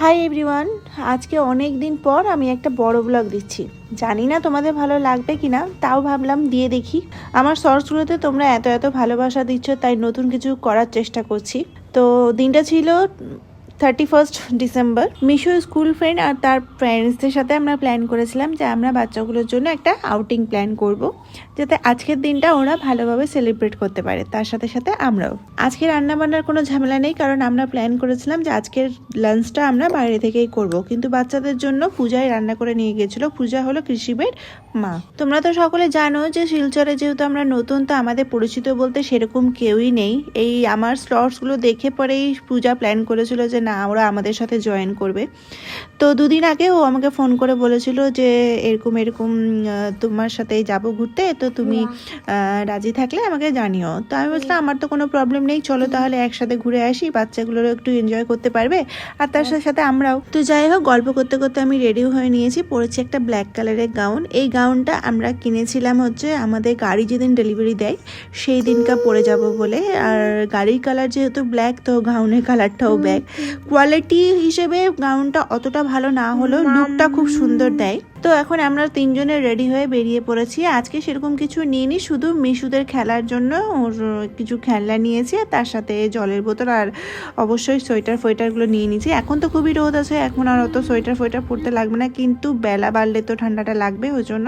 Hi everyone আজকে অনেক দিন পর আমি একটা বড় ব্লগ দিচ্ছি। জানি না তোমাদের ভালো লাগবে কি না তাও ভাবলাম দিয়ে দেখি। আমার সর্সগুলোতে তোমরা এত এত ভালোবাসা দিচ্ছ, তাই নতুন কিছু করার চেষ্টা করছি। তো দিনটা ছিল থার্টি ফার্স্ট ডিসেম্বর মিশো স্কুল ফ্রেন্ড আর তার প্যারেন্টসদের সাথে আমরা প্ল্যান করেছিলাম যে আমরা বাচ্চাগুলোর জন্য একটা আউটিং প্ল্যান করব, যাতে আজকের দিনটা ওরা ভালোভাবে সেলিব্রেট করতে পারে। তার সাথে সাথে আমরাও। আজকে রান্না বান্নার কোনো ঝামেলা নেই, কারণ আমরা প্ল্যান করেছিলাম যে আজকের লাঞ্চটা আমরা বাইরে থেকেই করব। কিন্তু বাচ্চাদের জন্য পূজায় রান্না করে নিয়ে গিয়েছিল। পূজা হলো কৃষিবের মা। তোমরা তো সকলে জানো যে শিলচরে যেহেতু আমরা নতুন, তো আমাদের পরিচিত বলতে সেরকম কেউই নেই। এই আমার স্লটসগুলো দেখে পরেই পূজা প্ল্যান করেছিল যে না ওরা আমাদের সাথে জয়েন করবে। তো দুদিন আগে ও আমাকে ফোন করে বলেছিল যে এরকম এরকম তোমার সাথে যাব ঘুরতে তো তুমি রাজি থাকলে আমাকে জানিও। তো আমি বলছিলাম আমার তো কোনো প্রবলেম নেই চলো তাহলে একসাথে ঘুরে আসি বাচ্চাগুলোরও একটু এনজয় করতে পারবে আর তার সাথে সাথে আমরাও। তো যাই হোক গল্প করতে করতে আমি রেডি হয়ে নিয়েছি পরেছি একটা ব্ল্যাক কালারের গাউন এই গাউনটা আমরা কিনেছিলাম হচ্ছে আমাদের গাড়ি যেদিন ডেলিভারি দেয় সেই দিনকা পরে যাব বলে। আর গাড়ির কালার যেহেতু ব্ল্যাক তো গাউনের কালারটাও ব্ল্যাক কোয়ালিটি হিসেবে গাউনটা অতটা ভালো না হলেও লুকটা খুব সুন্দর দেয়। তো এখন আমরা তিনজনে রেডি হয়ে বেরিয়ে পড়েছি। আজকে সেরকম কিছু নিইনি শুধু মিশুদের খেলার জন্য ওর কিছু খেলনা নিয়েছি আর তার সাথে জলের বোতল আর অবশ্যই সোয়েটার ফোয়েটারগুলো নিয়ে নিয়েছি। এখন তো খুবই রোদ আছে এখন আর অত সোয়েটার ফোয়েটার পরতে লাগবে না কিন্তু বেলা বাড়লে তো ঠান্ডাটা লাগবে ওই জন্য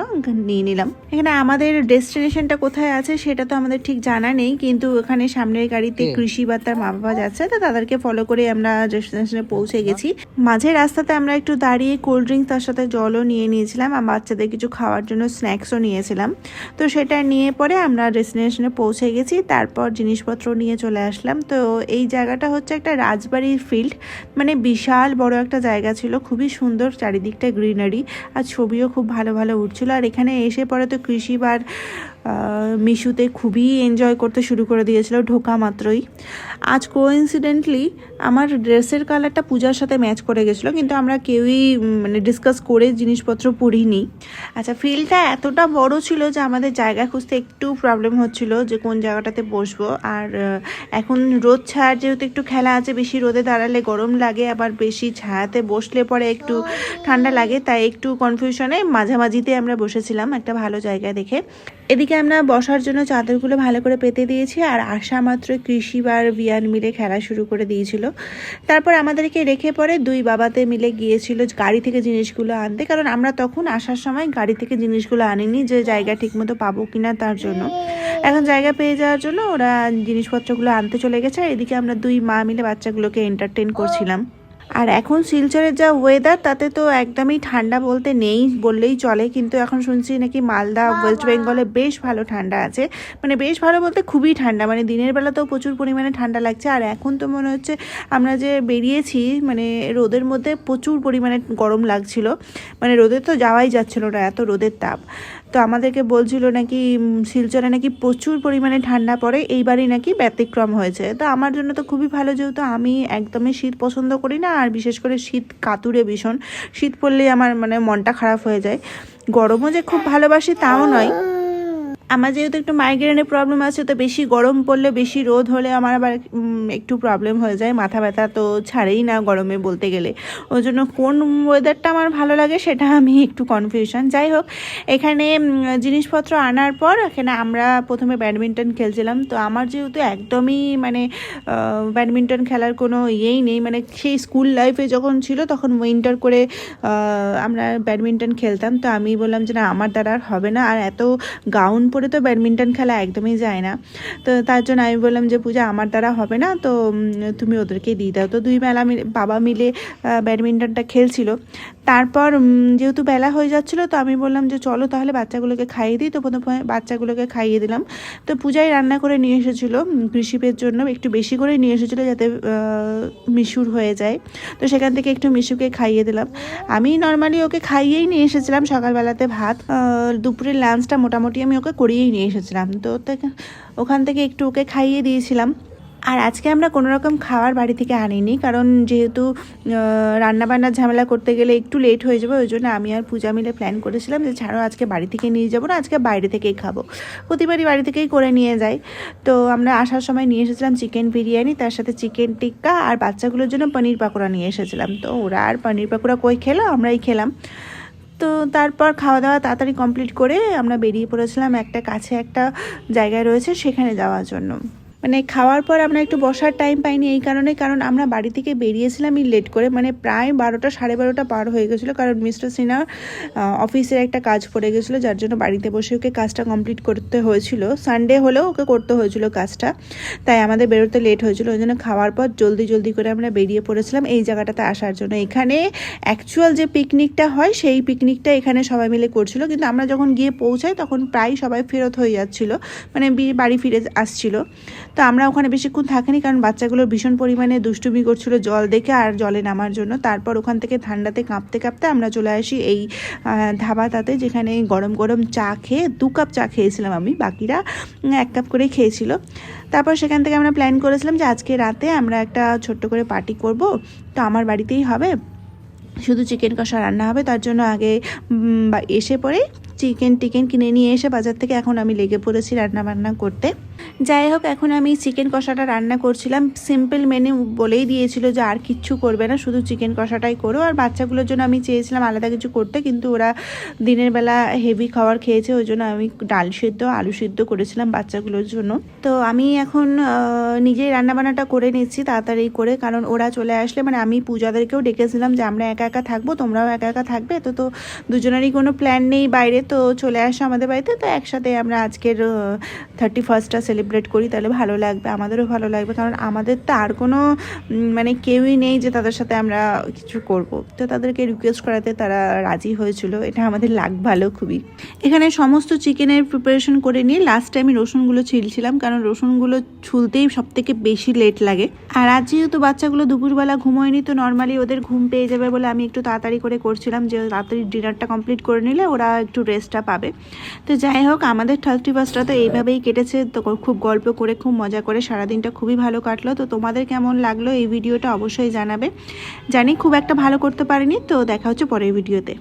নিয়ে নিলাম। এখানে আমাদের ডেস্টিনেশনটা কোথায় আছে সেটা তো আমাদের ঠিক জানা নেই কিন্তু ওখানে সামনের গাড়িতে কৃষি বা তার মা বাবা যাচ্ছে তো তাদেরকে ফলো করে আমরা ডেস্টিনেশনে পৌঁছে গেছি। মাঝে রাস্তাতে আমরা একটু দাঁড়িয়ে কোল্ড ড্রিঙ্কস তার সাথে জলও নিয়ে নিয়েছিলাম আর বাচ্চাদের কিছু খাওয়ার জন্য স্ন্যাক্সও নিয়েছিলাম। তো সেটা নিয়ে পরে আমরা ডেস্টিনেশনে পৌঁছে গেছি, তারপর জিনিসপত্র নিয়ে চলে আসলাম। তো এই জায়গাটা হচ্ছে একটা রাজবাড়ির ফিল্ড। মানে বিশাল বড় একটা জায়গা ছিল, খুবই সুন্দর চারিদিকটা গ্রিনারি আর ছবিও খুব ভালো ভালো উঠছিল। আর এখানে এসে পরে তো কৃষি বার মিশুতে খুবই এনজয় করতে শুরু করে দিয়েছিল, ঢোকা মাত্রই। আজ কোইন্সিডেন্টলি আমার ড্রেসের কালারটা পূজার সাথে ম্যাচ করে গেছিল, কিন্তু আমরা কেউই মানে ডিসকাস করে জিনিসপত্র পরিনি। আচ্ছা ফিল্ডটা এতটা বড় ছিল যে আমাদের জায়গা খুঁজতে একটু প্রবলেম হচ্ছিল যে কোন জায়গাটাতে বসবো। আর এখন রোদ ছায়ার যেহেতু একটু খেলা আছে, বেশি রোদে দাঁড়ালে গরম লাগে, আবার বেশি ছায়াতে বসলে পরে একটু ঠান্ডা লাগে, তাই একটু কনফিউশনে মাঝামাঝিতে আমরা বসেছিলাম একটা ভালো জায়গা দেখে। এদিকে আমরা বসার জন্য চাদরগুলো ভালো করে পেতে দিয়েছি, আর আসা মাত্র কৃষি বার বিয়ান মিলে খেলা শুরু করে দিয়েছিল। তারপর আমাদেরকে রেখে পরে দুই বাবাতে মিলে গিয়েছিল গাড়ি থেকে জিনিসগুলো আনতে, কারণ আমরা তখন আসার সময় গাড়ি থেকে জিনিসগুলো আনিনি যে জায়গা ঠিকমতো পাবো কিনা তার জন্য। এখন জায়গা পেয়ে যাওয়ার জন্য ওরা জিনিসপত্রগুলো আনতে চলে গেছে এদিকে আমরা দুই মা মিলে বাচ্চাগুলোকে এন্টারটেন করছিলাম। আর এখন শিলচরের যা ওয়েদার তাতে তো একদমই ঠান্ডা বলতে নেই বললেই চলে। কিন্তু এখন শুনছি নাকি মালদা ওয়েস্ট বেঙ্গলে বেশ ভালো ঠান্ডা আছে। মানে বেশ ভালো বলতে খুবই ঠান্ডা। মানে দিনের বেলাতেও প্রচুর পরিমাণে ঠান্ডা লাগছে। আর এখন তো মনে হচ্ছে আমরা যে বেরিয়েছি মানে রোদের মধ্যে প্রচুর পরিমাণে গরম লাগছিল। মানে রোদে তো যাওয়াই যাচ্ছিল না এত রোদের তাপ। তো আমাদেরকে বলছিল নাকি শিলচরে নাকি প্রচুর পরিমাণে ঠান্ডা পড়ে, এইবারই নাকি ব্যতিক্রম হয়েছে। তো আমার জন্য তো খুবই ভালো, যেহেতু আমি একদমই শীত পছন্দ করি না, আর বিশেষ করে শীত কাতুরে ভীষণ। শীত পড়লেই আমার মানে মনটা খারাপ হয়ে যায়। গরমও যে খুব ভালোবাসি তাও নয়। আমার যেহেতু একটু মাইগ্রেনের প্রবলেম আছে, তো বেশি গরম পড়লে, বেশি রোদ হলে আমার আবার একটু প্রবলেম হয়ে যায়। মাথা ব্যথা তো ছাড়েই না গরমে বলতে গেলে। ওই জন্য কোন ওয়েদারটা আমার ভালো লাগে সেটা আমি একটু কনফিউশন যাই হোক, এখানে জিনিসপত্র আনার পর এখানে আমরা প্রথমে ব্যাডমিন্টন খেলছিলাম। তো আমার যেহেতু একদমই মানে ব্যাডমিন্টন খেলার কোনো ইয়েই নেই। মানে সেই স্কুল লাইফে যখন ছিল, তখন উইন্টার করে আমরা ব্যাডমিন্টন খেলতাম। তো আমি বললাম যে না, আমার দ্বারা আর হবে না। আর এত গাউন পরে তো ব্যাডমিন্টন খেলা একদমই যায় না। তো তার জন্য আমি বললাম যে, পূজা, আমার দ্বারা হবে না, তো তুমি ওদেরকে দিয়ে দাও। তো দুই বেলা বাবা মিলে ব্যাডমিন্টনটা খেলছিল। তারপর যেহেতু বেলা হয়ে যাচ্ছিল, তো আমি বললাম যে, চলো তাহলে বাচ্চাগুলোকে খাইয়ে দিই। তো প্রথমে বাচ্চাগুলোকে খাইয়ে দিলাম। তো পূজাই রান্না করে নিয়ে এসেছিল কৃষিপের জন্য, একটু বেশি করে নিয়ে এসেছিল যাতে মিশুর হয়ে যায়। তো সেখান থেকে একটু মিশুকে খাইয়ে দিলাম। আমি নর্মালি ওকে খাইয়েই নিয়ে এসেছিলাম সকালবেলাতে ভাত। দুপুরের লাঞ্চটা মোটামুটি আমি ওকে করিয়েই নিয়ে এসেছিলাম। তো ওখান থেকে একটু ওকে খাইয়ে দিয়েছিলাম। আর আজকে আমরা কোনো রকম খাবার বাড়ি থেকে আনিনি, কারণ যেহেতু রান্নাবান্নার ঝামেলা করতে গেলে একটু লেট হয়ে যাবে, ওই জন্য আমি আর পূজা মিলে প্ল্যান করেছিলাম যে ছাড়ো আজকে বাড়ি থেকে নিয়ে যাব না, আজকে বাইরে থেকেই খাব। প্রতিবারই বাড়ি থেকেই করে নিয়ে যাই। তো আমরা আসার সময় নিয়ে এসেছিলাম চিকেন বিরিয়ানি, তার সাথে চিকেন টিক্কা আর বাচ্চাগুলোর জন্য পনির পাকোড়া নিয়ে এসেছিলাম। তো ওরা আর পনির পাকোড়া কই খেলো? আমরাই খেলাম। তো তারপর খাওয়া দাওয়া তাড়াতাড়ি কমপ্লিট করে আমরা বেরিয়ে পড়েছিলাম একটা কাছে একটা জায়গায় রয়েছে, সেখানে যাওয়ার জন্য। মানে খাওয়ার পর আমরা একটু বসার টাইম পাইনি এই কারণে, কারণ আমরা বাড়ি থেকে বেরিয়েছিলাম লেট করে। মানে প্রায় বারোটা, সাড়ে বারোটা পার হয়ে গেছিল, কারণ মিস্টার সিনহা অফিসের একটা কাজ পড়ে গেছিল, যার জন্য বাড়িতে বসে ওকে কাজটা কমপ্লিট করতে হয়েছিল। সানডে হলেও ওকে করতে হয়েছিল কাজটা। তাই আমাদের বেরোতে লেট হয়েছিল, ওই জন্য খাওয়ার পর জলদি জলদি করে আমরা বেরিয়ে পড়েছিলাম এই জায়গাটাতে আসার জন্য। এখানে অ্যাকচুয়াল যে পিকনিকটা হয়, সেই পিকনিকটা এখানে সবাই মিলে করছিল। কিন্তু আমরা যখন গিয়ে পৌঁছাই, তখন প্রায় সবাই ফেরত হয়ে যাচ্ছিল। মানে বাড়ি ফিরে আসছিল। তো আমরা ওখানে বেশিক্ষণ থাকিনি কারণ বাচ্চাগুলো ভীষণ পরিমাণে দুষ্টুমি করছিল জল দেখে আর জলে নামার জন্য। তারপর ওখান থেকে ঠান্ডাতে কাঁপতে কাঁপতে আমরা চলে আসি এই ধাবাটাতে যেখানে গরম গরম চা খেয়ে দু কাপ চা খেয়েছিলাম আমি, বাকিরা এক কাপ করে খেয়েছিল। তারপর সেখান থেকে আমরা প্ল্যান করেছিলাম যে আজকে রাতে আমরা একটা ছোট্ট করে পার্টি করব। তো আমার বাড়িতেই হবে। শুধু চিকেন কষা রান্না হবে, তার জন্য আগে এসে পরে চিকেন টিকেন কিনে নিয়ে এসে বাজার থেকে এখন আমি লেগে পড়েছি রান্না বান্না করতে। যাই হোক, এখন আমি চিকেন কষাটা রান্না করছিলাম। সিম্পল মেনু বলেই দিয়েছিল যে আর কিচ্ছু করবে না, শুধু চিকেন কষাটাই করো। আর বাচ্চাগুলোর জন্য আমি চেয়েছিলাম আলাদা কিছু করতে, কিন্তু ওরা দিনের বেলা হেভি খাবার খেয়েছে, ওই জন্য আমি ডাল সিদ্ধ, আলু সিদ্ধ করেছিলাম বাচ্চাগুলোর জন্য। তো আমি এখন নিজেই রান্নাবান্নাটা করে নিচ্ছি, তাড়াতাড়ি করে, কারণ ওরা চলে আসলে মানে আমি পূজাদেরকেও ডেকেছিলাম যে আমরা একা একা থাকব, তোমরাও একা একা থাকবে। তো তো দুজনেরই কোনো প্ল্যান নেই বাইরে, তো চলে আসো আমাদের বাড়িতে। তো একসাথে আমরা আজকের থার্টি ফার্স্টটা সেলিব্রেট করি, তাহলে ভালো লাগবে, আমাদেরও ভালো লাগবে, কারণ আমাদের তো আর কোনো মানে কেউই নেই যে তাদের সাথে আমরা কিছু করব। তো তাদেরকে রিকোয়েস্ট করাতে তারা রাজি হয়েছিল, এটা আমাদের লাগ ভালো খুবই। এখানে সমস্ত চিকেনের প্রিপারেশন করে নিয়ে লাস্টে আমি রসুনগুলো ছিলছিলাম, কারণ রসুনগুলো ছুলতেই সব থেকে বেশি লেট লাগে। আর আজ যেহেতু বাচ্চাগুলো দুপুরবেলা ঘুমোয়নি, তো নর্মালি ওদের ঘুম পেয়ে যাবে বলে আমি একটু তাড়াতাড়ি করে করছিলাম, যে তাড়াতাড়ি ডিনারটা কমপ্লিট করে নিলে ওরা একটু রেস্টটা পাবে। তো যাই হোক, আমাদের থার্টি ফার্স্টটা তো এইভাবেই কেটেছে, তো খুব গল্প করে, খুব মজা করে সারাদিনটা খুবই ভালো কাটলো। তো তোমাদের কেমন লাগল এই ভিডিওটা অবশ্যই জানাবে। জানি খুব একটা ভালো করতে পারিনি, তো দেখা হচ্ছে পরের ভিডিওতে।